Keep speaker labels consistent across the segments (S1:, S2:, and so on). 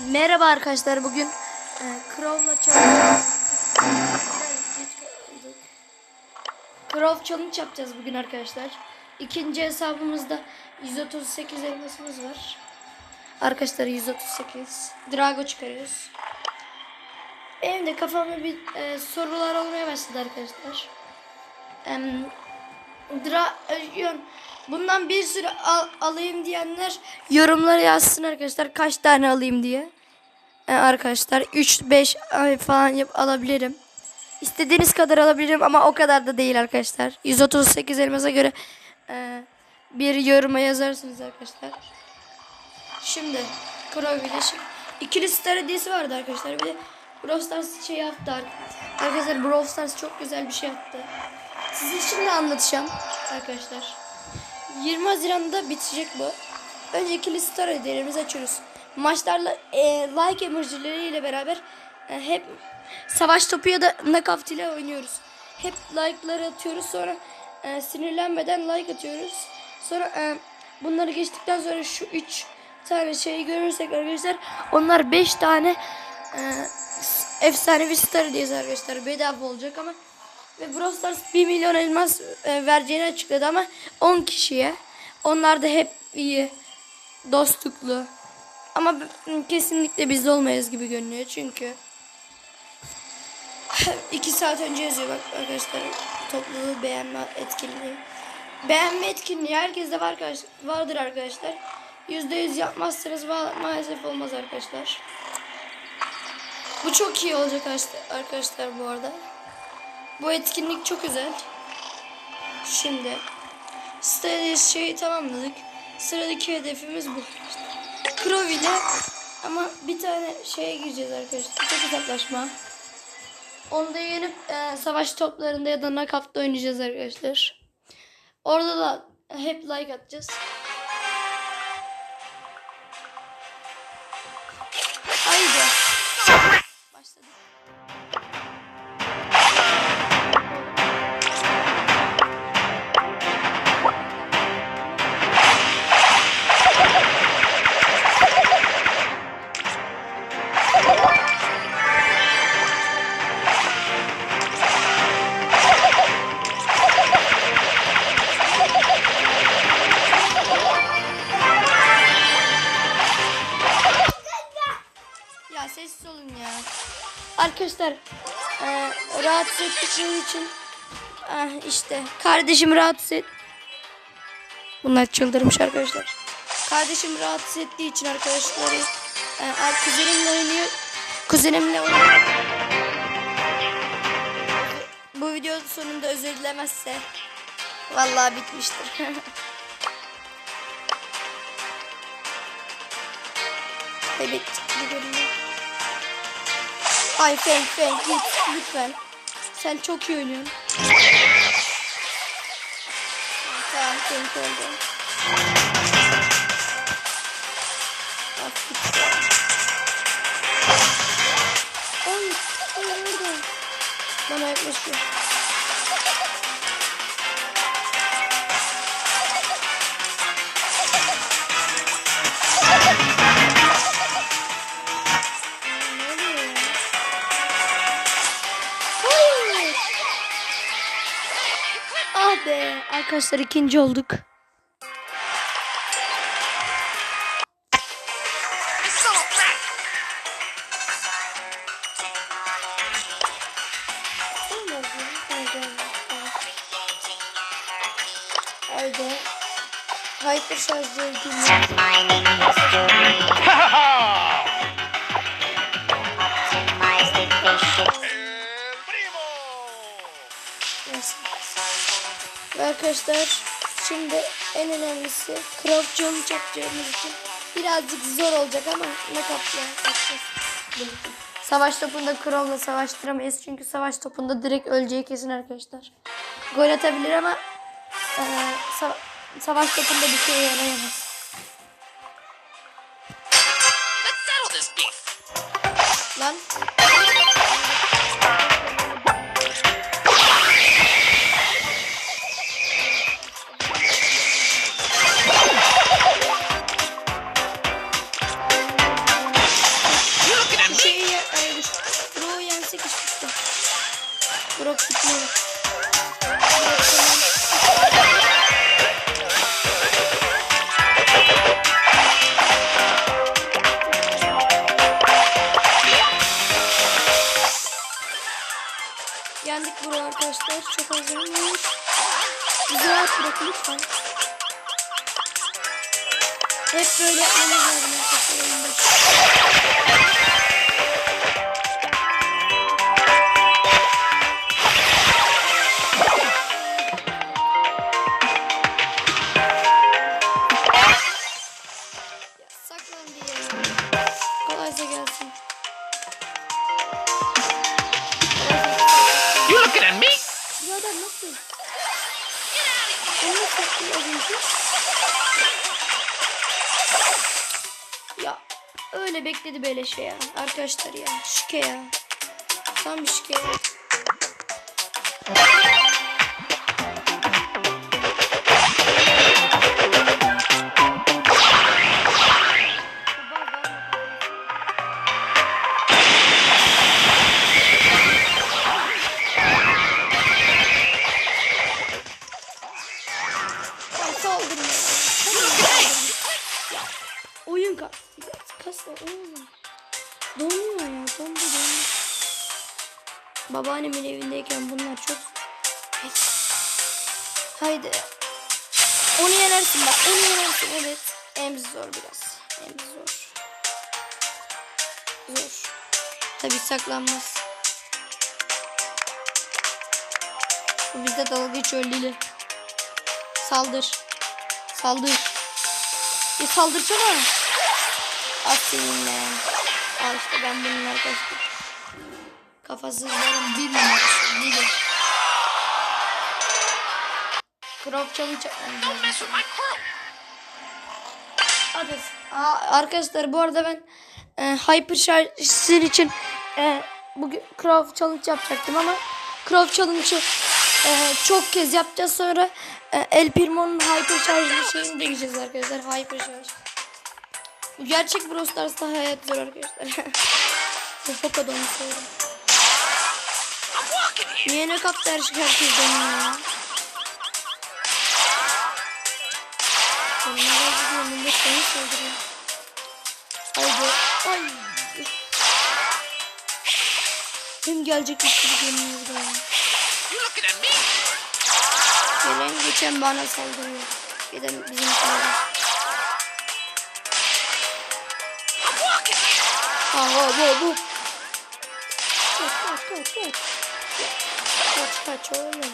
S1: Merhaba arkadaşlar bugün e, Crow'la challenge Crow challenge yapacağız bugün arkadaşlar. İkinci hesabımızda 138 elmasımız var. Arkadaşlar 138. Drago çıkarıyoruz. Benim de kafamda bir e, sorular olmaya başladı arkadaşlar. Dra Yon- bundan bir sürü al- alayım diyenler yorumlara yazsın arkadaşlar kaç tane alayım diye. Ee, arkadaşlar 3 5 ay falan yap alabilirim. İstediğiniz kadar alabilirim ama o kadar da değil arkadaşlar. 138 elmasa göre e, bir yoruma yazarsınız arkadaşlar. Şimdi Crow ile şimdi ikili star hediyesi vardı arkadaşlar. Bir de Brawl Stars şey yaptı ar- arkadaşlar. Brawl Stars çok güzel bir şey yaptı. Size şimdi anlatacağım arkadaşlar. 20 Haziran'da bitecek bu. Önce ikili star açıyoruz. Maçlarla e, like emojileriyle beraber e, hep savaş topu ya da knockout ile oynuyoruz. Hep like'ları atıyoruz sonra e, sinirlenmeden like atıyoruz. Sonra e, bunları geçtikten sonra şu 3 tane şeyi görürsek arkadaşlar onlar 5 tane e, efsanevi star hediyesi arkadaşlar bedava olacak ama ve Brawl Stars 1 milyon elmas e, vereceğini açıkladı ama 10 kişiye. Onlar da hep iyi, dostluklu. Ama kesinlikle biz olmayız gibi görünüyor çünkü 2 saat önce yazıyor bak arkadaşlar topluluğu beğenme etkinliği. Beğenme etkinliği herkeste var arkadaş, vardır arkadaşlar. %100 yapmazsanız maalesef olmaz arkadaşlar. Bu çok iyi olacak arkadaşlar bu arada. Bu etkinlik çok özel. Şimdi stage şeyi tamamladık. Sıradaki hedefimiz bu. Crow ile ama bir tane şeye gireceğiz arkadaşlar. Çok hesaplaşma. Onu da yenip e, savaş toplarında ya da knockout'ta oynayacağız arkadaşlar. Orada da hep like atacağız. Haydi. Başladık. Ya sessiz olun ya. Arkadaşlar e, rahatsız ettikleri için ah, işte kardeşim rahatsız et. Bunlar çıldırmış arkadaşlar. Kardeşim rahatsız ettiği için arkadaşları e, kuzenimle oynuyor. Kuzenimle oynuyor. Bu video sonunda özür dilemezse vallahi bitmiştir. Evet, gidelim. Ay Feng Feng git lütfen. Sen çok iyi oynuyorsun. Tamam Feng oldu. Git. Ay, ay nerede? Bana yaklaşıyor. Arkadaşlar ikinci olduk. Haydi. Hyper şarjı dinle. Arkadaşlar şimdi en önemlisi Challenge yapacağımız için birazcık zor olacak ama ne kapla yapacağız. Savaş topunda Crow'la savaştıramayız çünkü savaş topunda direkt öleceği kesin arkadaşlar. Gol atabilir ama eee, sa- savaş topunda bir şey yarayamaz. Çok az yanıyor. Bizi rahat bırakın lütfen. Hep böyle yapmamız lazım şey ya. Arkadaşlar ya. Şike ya. Tam bir şike. Ya Babaannemin evindeyken bunlar çok... Haydi. Onu yenersin bak. Onu yenersin evet. Em zor biraz. Em zor. Zor. Tabi saklanmaz. Bu bizde dalga geçiyor Lili. Saldır. Saldır. Bir saldırsana. At seninle. Al işte ben bunun arkadaşlar. Kafasızların bir numarası. Lili. Crop. Hadi. Aa, arkadaşlar bu arada ben e, Hyper Charger için e, bugün Craft Challenge yapacaktım ama Craft Challenge'ı e, çok kez yapacağız sonra e, El Primo'nun Hyper Charger şeyini deneyeceğiz arkadaşlar. Hyper Charger. Bu gerçek Brawl Stars'ta hayat zor arkadaşlar. Foka da onu söylüyorum. Niye ne şey herkes dönüyor ya? Önüme gidiyor millet beni saldırıyor. Haydi. Ay. Kim gelecekmiş gibi görünüyor burada ya. Gelen geçen bana saldırıyor. Giden bizim saldırıyor. Aha bu bu. Kaç kaç kaç kaç. Kaç kaç oğlum.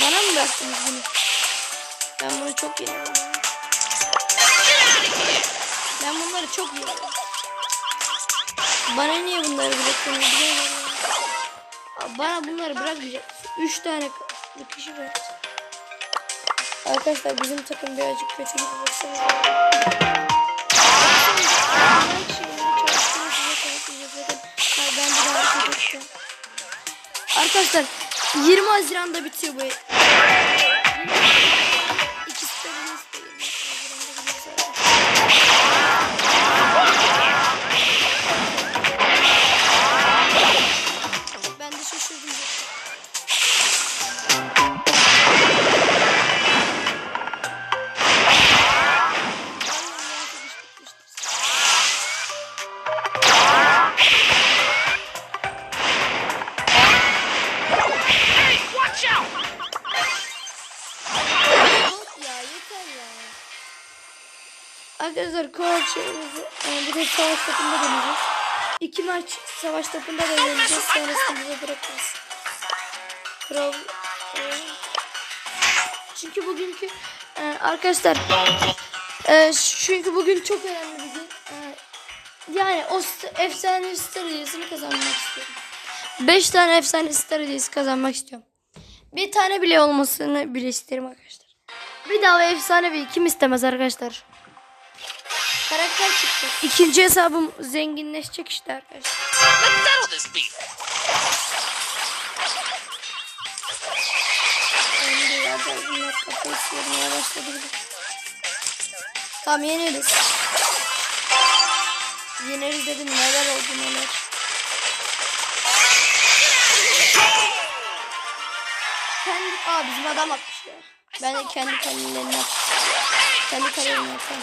S1: Bana mı bıraktınız bunu? Ben bunu çok yerim. Ben bunları çok yerim. Bana niye bunları. Aa, Bana bunları bırakmayacak. Üç tane bir kişi var. Arkadaşlar bizim takım birazcık kötü gibi baksanıza. Arkadaşlar 20 Haziran'da bitiyor bu. Kovaç şeyimizi e, bir de savaş topunda deneyeceğiz. İki maç savaş topunda da deneyeceğiz. Sonrasında bize bırakırız. Kral. e, çünkü bugünkü e, arkadaşlar e, çünkü bugün çok önemli bir gün. E, yani o efsane star hediyesini kazanmak istiyorum. 5 tane efsane star hediyesi kazanmak istiyorum. Bir tane bile olmasını bile isterim arkadaşlar. Bir daha efsane bir kim istemez arkadaşlar. İkinci hesabım zenginleşecek işte arkadaşlar. Tamam yeneriz. Yeneriz dedim neler oldu neler. Kendi, aa bizim adam atmış ya. Ben de kendi kalelerini at. Kendi kalelerini atarım.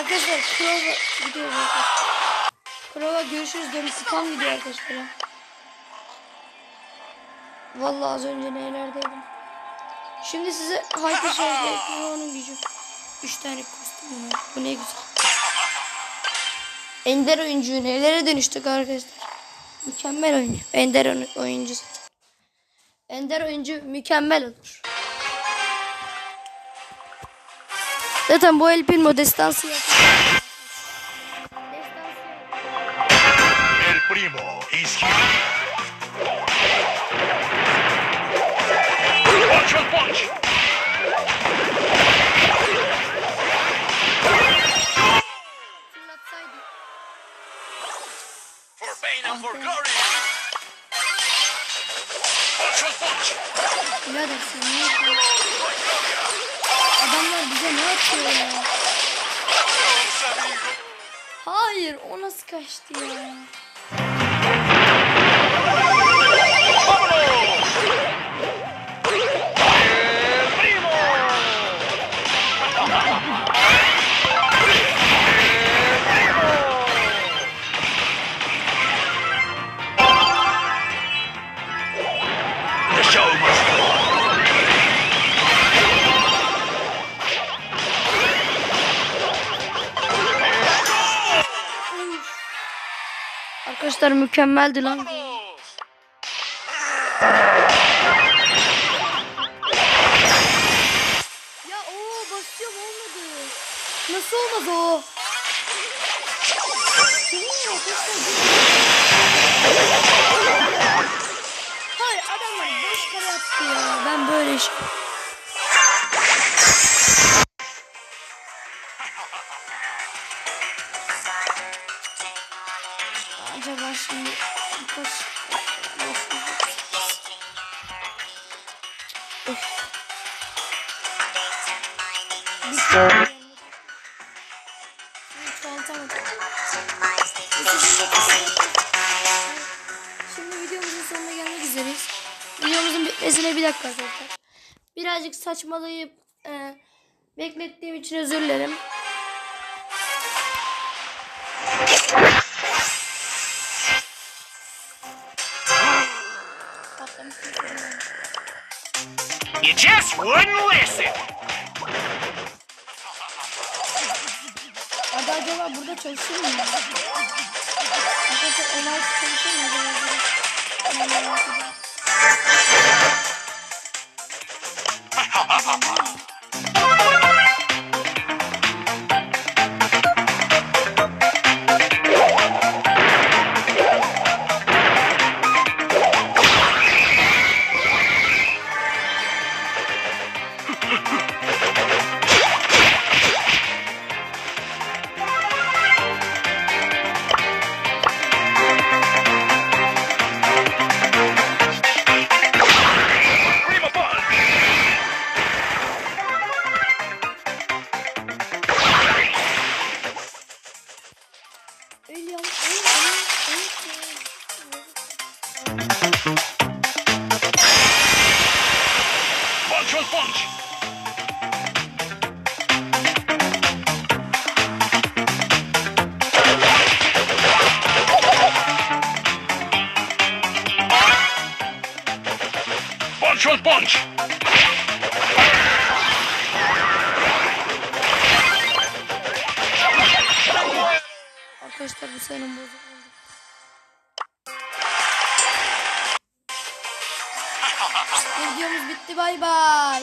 S1: Arkadaşlar Krova gidiyoruz arkadaşlar. Görüşürüz diyorum. Spam gidiyor arkadaşlar. Vallahi az önce nelerdeydim. Şimdi size Hyper Charge Krova'nın gücü. 3 tane kostüm var. Bu ne güzel. Ender oyuncu nelere dönüştük arkadaşlar. Mükemmel oyuncu. Ender oy- oyuncu zaten. Ender oyuncu mükemmel olur. Zaten bu El Primo destansı yapıyor. Destansı.
S2: El primo here. Punch and punch. For pain and for glory. Punch and punch.
S1: Birader sen ne yapıyorsun? Adamlar bize ne yapıyor Hayır o nasıl kaçtı ya? Arkadaşlar mükemmeldi lan. Ya o basıyorum olmadı. Nasıl olmadı o? Hayır adamlar boş kare attı ya. Ben böyle şey. Videomuzun bitmesine bir dakika arkadaşlar. Birazcık saçmalayıp e, beklettiğim için özür dilerim.
S2: You just wouldn't listen.
S1: Abi acaba burada çalışır mı? Arkadaşlar olay çalışır mı? acaba? Ben
S2: Punch.
S1: Arkadaşlar bu senin bozuk oldu. Videomuz bitti bay bay.